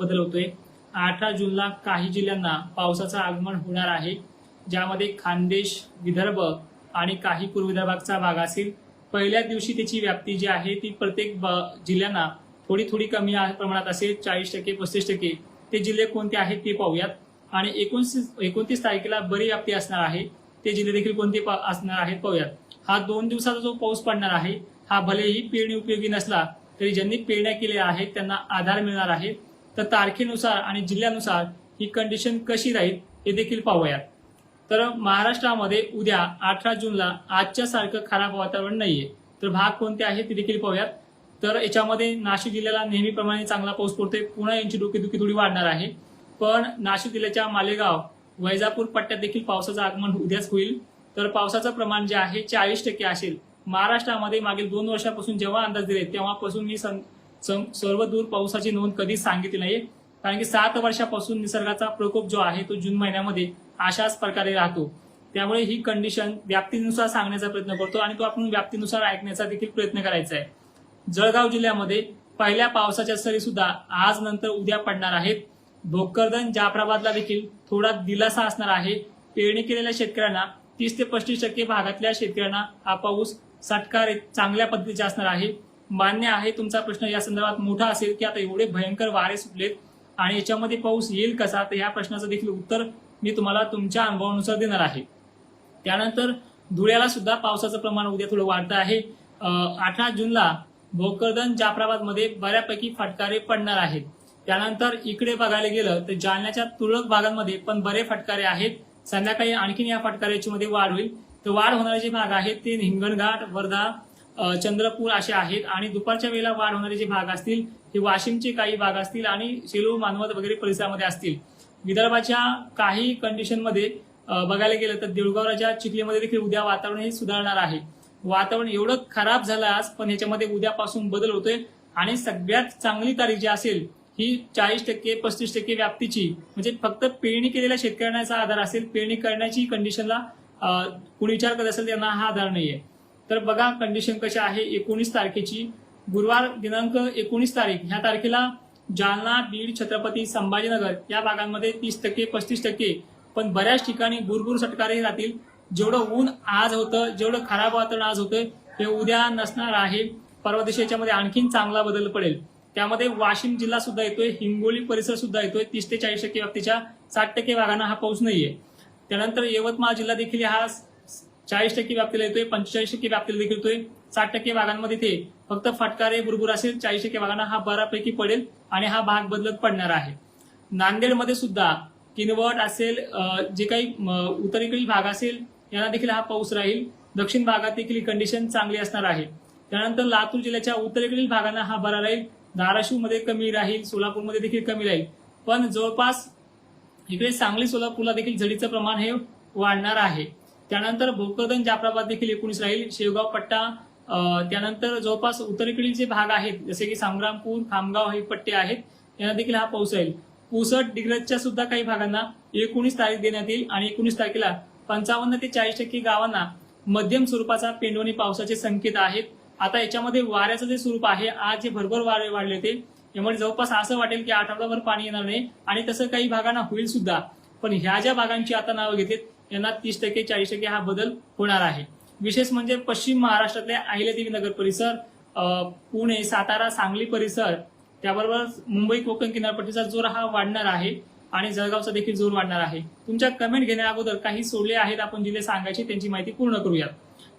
बदल होतोय. अठरा जूनला काही जिल्ह्यांना पावसाचं आगमन होणार आहे. ज्यामध्ये खानदेश विदर्भ आणि काही पूर्व विदर्भाचा भाग असेल. पहिल्या दिवशी त्याची व्याप्ती जी आहे ती प्रत्येक ब- जिल्ह्यांना थोडी थोडी कमी प्रमाणात असेल. चाळीस टक्के पस्तीस टक्के. ते जिल्हे कोणते आहेत ते पाहूयात. आणि एकोणतीस एकोणतीस तारखेला बरी व्याप्ती असणार आहे. ते जिल्हे देखील कोणते पा- असणार आहेत पाहूयात. हा दोन दिवसाचा जो पाऊस पडणार आहे हा भलेही पेरणी उपयोगी नसला तरी ज्यांनी पेरण्या केल्या आहेत त्यांना आधार मिळणार आहे. तर तारखेनुसार आणि जिल्ह्यानुसार ही कंडिशन कशी राहील हे देखील पाहूयात. तर महाराष्ट्रामध्ये उद्या अठरा जूनला आजच्या सारखं खराब वातावरण नाहीये. तर भाग कोणते आहेत ते देखील पाहूयात. तर याच्यामध्ये नाशिक जिल्ह्याला नेहमीप्रमाणे चांगला पाऊस पडतोय. पुन्हा यांची डोकेदुखी थोडी वाढणार आहे. पण नाशिक जिल्ह्याच्या मालेगाव वैजापूर पट्ट्यात देखील पावसाचं आगमन उद्याच होईल. तर पावसाचं प्रमाण जे आहे चाळीस टक्के असेल. महाराष्ट्रामध्ये मागील दोन वर्षापासून जेव्हा अंदाज दिले तेव्हापासून मी सं- सर्व दूर पावसाची नोंद कधीच सांगितली नाहीये. कारण की सात वर्षापासून निसर्गाचा प्रकोप जो आहे तो जून महिन्यामध्ये अशाच प्रकारे राहतो. त्यामुळे ही कंडिशन व्याप्तीनुसार सांगण्याचा प्रयत्न करतो आणि तो आपण व्याप्तीनुसार ऐकण्याचा देखील प्रयत्न करायचा आहे. जळगाव जिल्ह्यामध्ये पहिल्या पावसाच्या सरी सुद्धा आज नंतर उद्या पडणार आहेत. भोकरदन जाफराबादला देखील थोडा दिलासा असणार आहे. पेरणी केलेल्या शेतकऱ्यांना तीस ते पस्तीस टक्के भागातल्या शेतकऱ्यांना हा पाऊस सटकार चांगल्या पद्धतीचा असणार आहे. मान्य आहे तुमचा प्रश्न या संदर्भात मोठा असेल की आता एवढे भयंकर वारे सुटलेत आणि याच्यामध्ये पाऊस येईल कसा? तर या प्रश्नाचं देखील उत्तर मी तुम्हाला तुमच्या अनुभवानुसार देणार आहे. त्यानंतर धुळ्याला सुद्धा पावसाचं प्रमाण उद्या थोडं वाढतं आहे. अठरा जूनला भोकरदन जाफराबादमध्ये बऱ्यापैकी फटकारे पडणार आहेत. त्यानंतर इकडे बघायला गेलं तर जालन्याच्या तुरळक भागांमध्ये पण बरे फटकारे आहेत. संध्याकाळी आणखीन या फटकाऱ्याची मध्ये वाढ होईल. तर वाढ होणारे जे भाग आहेत ते हिंगणघाट वर्धा चंद्रपूर असे आहेत आणि दुपारच्या वेळेला वाढ होणारे जे भाग असतील हे वाशिमचे काही भाग असतील आणि सेलू मानवत वगैरे परिसरामध्ये असतील. विदर्भाच्या काही कंडिशनमध्ये बघायला गेलं तर देऊळगावच्या चिखलीमध्ये देखील उद्या वातावरण हे सुधारणार आहे. वातावरण एवढं खराब झालं आज पण ह्याच्यामध्ये उद्यापासून बदल होतोय आणि सगळ्यात चांगली तारीख जी असेल ही चाळीस टक्के पस्तीस टक्के व्याप्तीची म्हणजे फक्त पेरणी केलेल्या शेतकऱ्यांचा आधार असेल पेरणी करण्याची कंडिशनला कोणी विचार करत असेल त्यांना हा आधार नाहीये. तर बघा कंडिशन कशी आहे एकोणीस तारखेची. गुरुवार दिनांक एकोणीस तारीख. ह्या तारखेला जालना बीड छत्रपती संभाजीनगर या भागांमध्ये तीस टक्के पस्तीस टक्के. पण बऱ्याच ठिकाणी गुरगुर सटकारे राहतील. जेवढं ऊन आज होतं जेवढं खराब वातावरण आज होतं हे उद्या नसणार आहे. परवा दिवशी याच्यामध्ये आणखीन चांगला बदल पडेल. त्यामध्ये वाशिम जिल्हा सुद्धा येतोय हिंगोली परिसर सुद्धा येतोय. तीस ते चाळीस टक्के व्याप्तीच्या साठ टक्के भागांना हा पाऊस नाहीये. त्यानंतर यवतमाळ जिल्हा देखील हा चाळीस टक्के व्याप्तीला येतोय पंचेचाळीस टक्के व्याप्तीला देखील येतोय. साठ टक्के भागांमध्ये ते फक्त फटकारे बुरबुर असेल चाळीस टक्के भागांना हा बऱ्यापैकी पडेल आणि हा भाग बदलत पडणार आहे. नांदेडमध्ये सुद्धा किनवट असेल जे काही उत्तरेकडील भाग असेल यांना देखील हा पाऊस राहील. दक्षिण भागात देखील कंडिशन चांगली असणार आहे. त्यानंतर लातूर जिल्ह्याच्या उत्तरेकडील भागांना हा बरा राहील. धाराशिवमध्ये कमी राहील सोलापूरमध्ये देखील कमी राहील. पण जवळपास इकडे सांगली सोलापूरला देखील झडीचं प्रमाण हे वाढणार आहे. त्यानंतर भोकरदन जाफराबाद देखील एकोणीस राहील. शेवगाव पट्टा त्यानंतर जवळपास उत्तरेकडील जे भाग आहेत जसे की संग्रामपूर खामगाव हे पट्टे आहेत यांना देखील हा पाऊस राहील. पुसट डिग्रजच्या सुद्धा काही भागांना एकोणीस तारीख देण्यात येईल आणि एकोणीस तारखेला पंचावन्न ते चाळीस टक्के गावांना मध्यम स्वरूपाचा पेंडवणी पावसाचे संकेत आहेत. आता याच्यामध्ये वाऱ्याचं जे स्वरूप आहे आज जे भरभर वारे वाढले होते यामुळे जवळपास असं वाटेल की आठवडाभर पाणी येणार नाही आणि तसं काही भागांना होईल सुद्धा. पण ह्या ज्या भागांची आता नावं घेतलीत यांना तीस टक्के चाळीस टक्के हा बदल होणार आहे. विशेष म्हणजे पश्चिम महाराष्ट्रातले अहिल्यादेवी नगर परिसर पुणे सातारा सांगली परिसर त्याबरोबर मुंबई कोकण किनारपट्टीचा जोर हा वाढणार आहे आणि जळगावचा देखील जोर वाढणार आहे. तुमच्या कमेंट घेण्या अगोदर काही सोडले आहेत आपण जिल्हे सांगायचे त्यांची माहिती पूर्ण करूयात.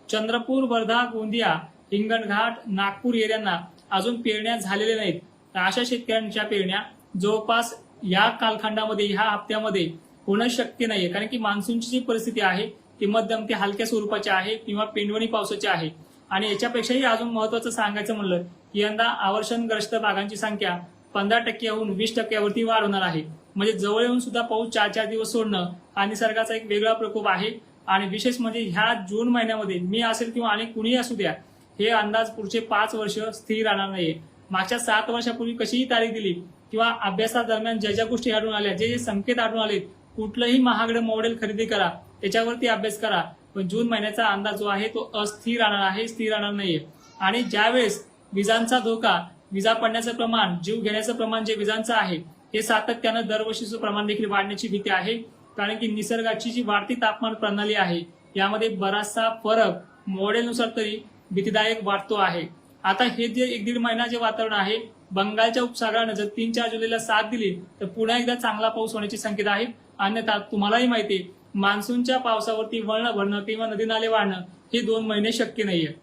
चंद्रपूर वर्धा गोंदिया हिंगणघाट नागपूर एरियांना अजून पेरण्या झालेल्या नाहीत. तर अशा शेतकऱ्यांच्या पेरण्या जवळपास या कालखंडामध्ये ह्या हप्त्यामध्ये होणं शक्य नाहीये. कारण की मान्सूनची जी परिस्थिती आहे ती मध्यम ते हलक्या स्वरूपाची आहे किंवा पेंडवणी पावसाची आहे. आणि याच्यापेक्षाही अजून महत्वाचं सांगायचं म्हणलं की यंदा आवर्षणग्रस्त भागांची संख्या पंधरा टक्क्याहून वीस टक्क्यावरती वाढ होणार आहे. म्हणजे जवळ येऊन सुद्धा पाऊस चार चार दिवस सोडणं हा निसर्गाचा एक वेगळा प्रकोप आहे. आणि विशेष म्हणजे ह्या जून महिन्यामध्ये मी असेल किंवा आणि कुणीही असू द्या हे अंदाज पुढचे पाच वर्ष स्थिर राहणार नाहीये. मागच्या सात वर्षापूर्वी कशीही तारीख दिली किंवा अभ्यासादरम्यान ज्या ज्या गोष्टी आढळून आल्या जे जे संकेत आढळून आले कुठलंही महागडं मॉडेल खरेदी करा त्याच्यावरती अभ्यास करा. पण जून महिन्याचा अंदाज जो आहे तो अस्थिर राहणार आहे स्थिर राहणार नाहीये. आणि ज्यावेळेस विजांचा धोका विजा पडण्याचं प्रमाण जीव घेण्याचं प्रमाण जे विजांचं आहे हे सातत्यानं दरवर्षीचं प्रमाण देखील वाढण्याची भीती आहे कारण की निसर्गाची जी वाढती तापमान प्रणाली आहे यामध्ये बराचसा फरक मॉडेलनुसार तरी भीतीदायक वाटतो आहे. आता हे जे एक दीड महिना जे वातावरण आहे बंगालच्या उपसागरानं जर तीन चार जुलैला साथ दिली तर पुन्हा एकदा चांगला पाऊस होण्याची संकेत आहे. अन्यथा तुम्हालाही माहिती आहे मान्सूनच्या पावसावरती वळणं भरणं किंवा नदी नाले वाढणं हे दोन महिने शक्य नाहीये.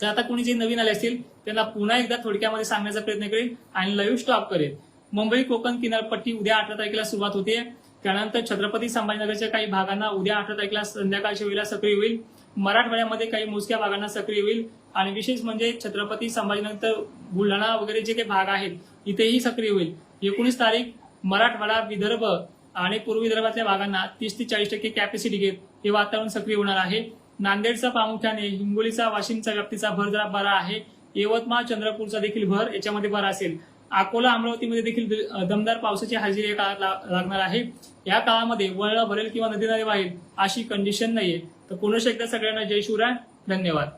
तर आता कोणी जे नवीन आले असतील त्यांना पुन्हा एकदा थोडक्यामध्ये सांगण्याचा प्रयत्न करेल आणि लाईव्ह स्टॉप करेल मुंबई कोकण किनारपट्टी उद्या अठरा तारखेला सुरुवात होते. त्यानंतर छत्रपती संभाजीनगरच्या काही भागांना उद्या अठरा तारखेला संध्याकाळच्या वेळेला सक्रिय होईल. मराठवाड्यामध्ये काही मोजक्या भागांना सक्रिय होईल. आणि विशेष म्हणजे छत्रपती संभाजीनगर बुलढाणा वगैरे जे काही भाग आहेत इथेही सक्रिय होईल. एकोणीस तारीख मराठवाडा विदर्भ आणि पूर्व विदर्भातल्या भागांना तीस ते चाळीस टक्के कॅपॅसिटी घेत हे वातावरण सक्रिय होणार आहे. नांदेडचा प्रामुख्याने हिंगोलीचा वाशिमचा व्याप्तीचा भर जरा बरा आहे. यवतमाळ चंद्रपूरचा देखील भर याच्यामध्ये बरा असेल. अकोला अमरावतीमध्ये देखील दमदार पावसाची हजेरी या काळात लागणार आहे. या काळामध्ये वळला भरेल किंवा नदी नाले वाहेल अशी कंडिशन नाहीये. तर पुनश्च एकदा सगळ्यांना जय शिवराय. धन्यवाद.